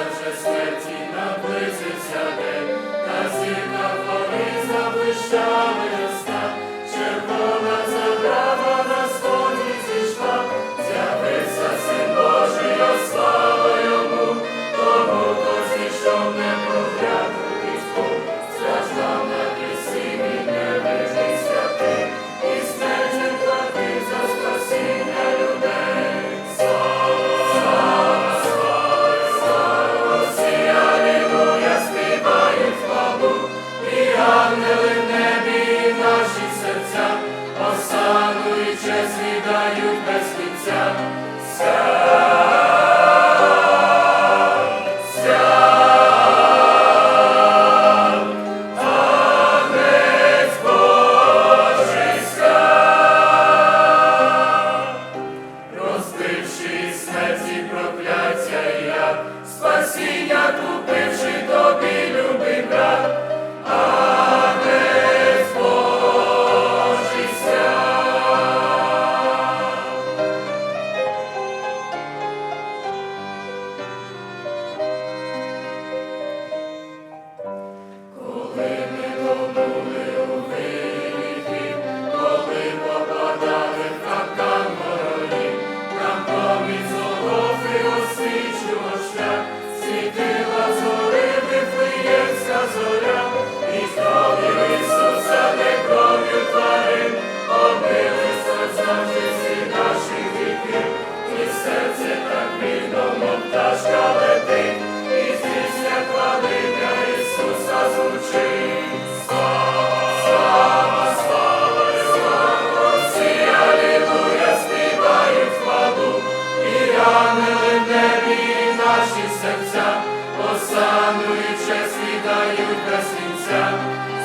вже смерті наблизився. Палають до свінця.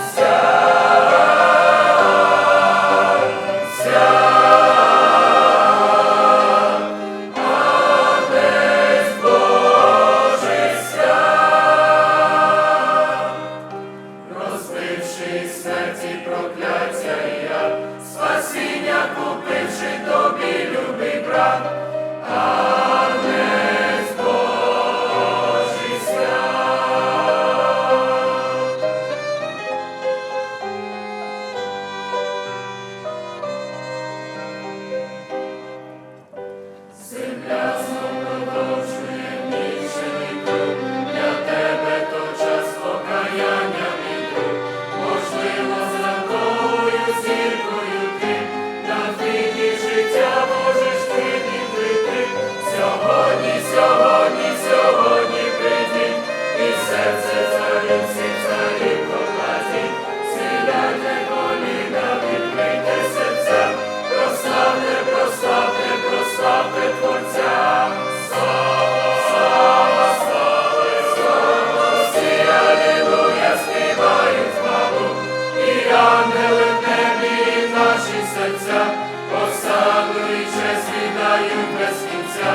наші серця, посаду і честь віддають без кінця.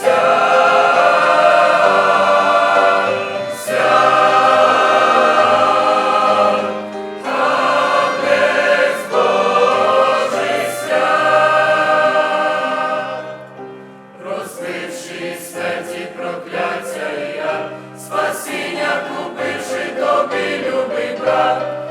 Сяй, сяй, Агнець Божий сяй. Прокляття я, спасіння купивши, тобі любий брат.